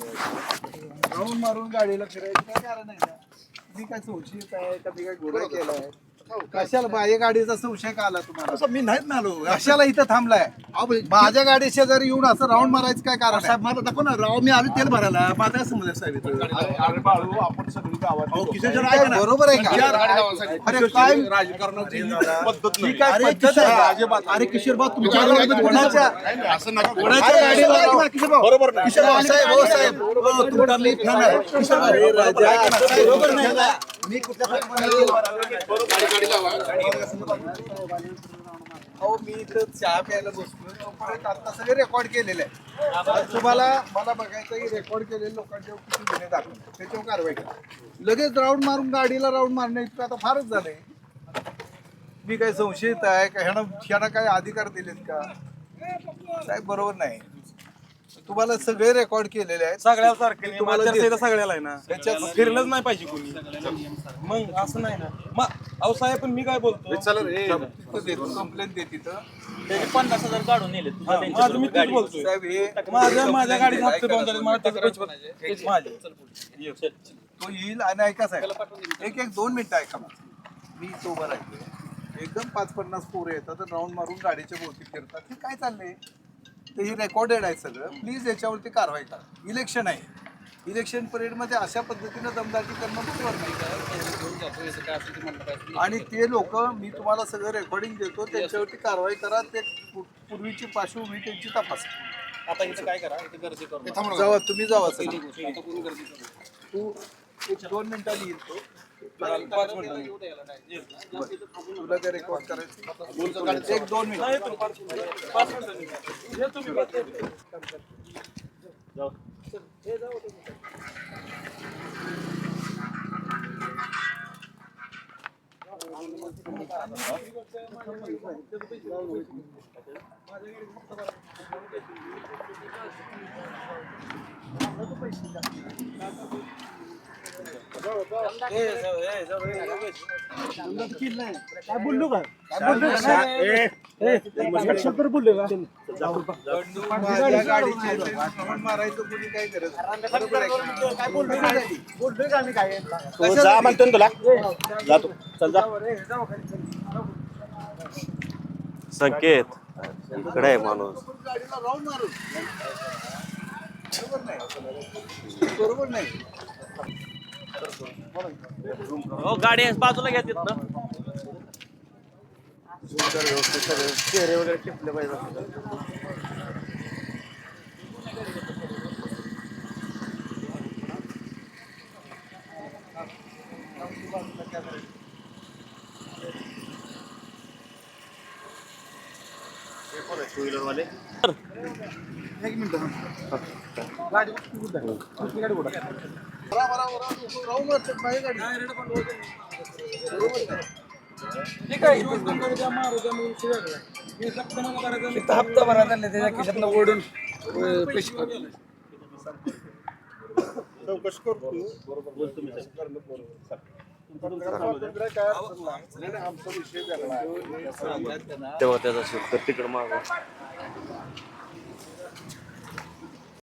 Round मारून गाडीला फिरायचं काय कारण आहे का मी काय संशयित काय का? मी काय केला केलाय कशाला माझ्या गाडीचा संशय का आला तुम्हाला असं मी नाहीत ना आलो कशाला इथं थांबलाय माझ्या गाडी शेजारी येऊन असं राऊंड मारायचं काय कारण आहे? साहेब मला दाखव ना राव मी आलो तेल भरायला माझा काय समज आहे साहेब इथं? अरे बाळू आपण सगळी गावात अहो, किशोर जरा काय ऐका ना. बरोबर आहे का अरे काय राजकारणाची पद्धत ही अरे किशोर अरे बा तुमच्या गाडीमध्ये कोणाच्या असं नका करू. कोणाच्या अरे, गाडीवर ऐका राव? ना, किशोर भाऊ. बरोबर नाही. किशोर भाऊ, साहेब हो साहेब हो, आहे. किशोर भाऊ, बरोबर नाही? मी कुठल्या अहो मी इथं चहा प्यायला बसलोय. तोपर्यंत आता सगळे रेकॉर्ड केलेलं आहे तुम्हाला मला बघायचं की रेकॉर्ड केलेले लोकांच्या किती गुन्हे दाखल त्याच्यावर कारवाई करा. लगेच राऊंड मारून गाडीला राऊंड मारणं इतकं आता फारच झालंय. मी काय संशयित आहे का? ह्यानं ह्यानं काय अधिकार दिलेत का? साहेब बरोबर नाही. तुम्हाला सगळे रेकॉर्ड केलेले आहेत. सगळ्या सारखे तुम्हाला. सगळ्याला आहे ना. त्याच्यात- फिरलंच नाही पाहिजे कोणी. मग असं नाही ना. मग अहो साहेब पण मी काय बोलतो? तिथं देतो कंप्लेंट दे तिथं. पन्नास हजार काढून नेले हा, माझं मी तेच बोलतोय. साहेब हे माझ्या माझ्या गाडीत हप्ते पाहून झाले मला त्याचे पैसे. माझे. तो येईल आणि ऐका साहेब एक एक दोन मिनिटं ऐका मला. मी तो राहिलो एकदम पाच पन्नास पोरं येतात तर राऊंड मारून गाडीच्या भोवती फिरतात. हे काय चाललंय? ते हे रेकॉर्डेड आहे सगळं प्लीज याच्यावरती कारवाई करा. इलेक्शन आहे. इलेक्शन पिरियडमध्ये अशा पद्धतीनं दमदाटी करणं बरोबर नाही आणि ते लोक मी तुम्हाला सगळं रेकॉर्डिंग देतो त्याच्यावरती कारवाई करा. ते पूर्वीची पार्श्वभूमी त्यांची तपास. आता इथं काय करा? इथं गर्दी करू जावा तुम्ही जावा तू एक दोन मिनिटांनी येईल तो पाच तुला काय रेकॉर्ड करायचं एक दोन मिनिट. माझ्या काय का? जा म्हणतो तुला जातो चल जा संकेत इकडे आहे माणूस बरोबर नाही हो गाडी आहे, बाजूला घ्या तिथं चेहरे वगैरे टिपले पाहिजे. टू व्हीलर वाले एक मिनिट मारतात माझ्या गाडी बरोबर ठीक आहे हप्ता भरा चालले त्याच्या खिशातनं ओढून पैसे चौकशी करतो बरोबर तेव्हा त्याचा शेतकरी तिकडं माग.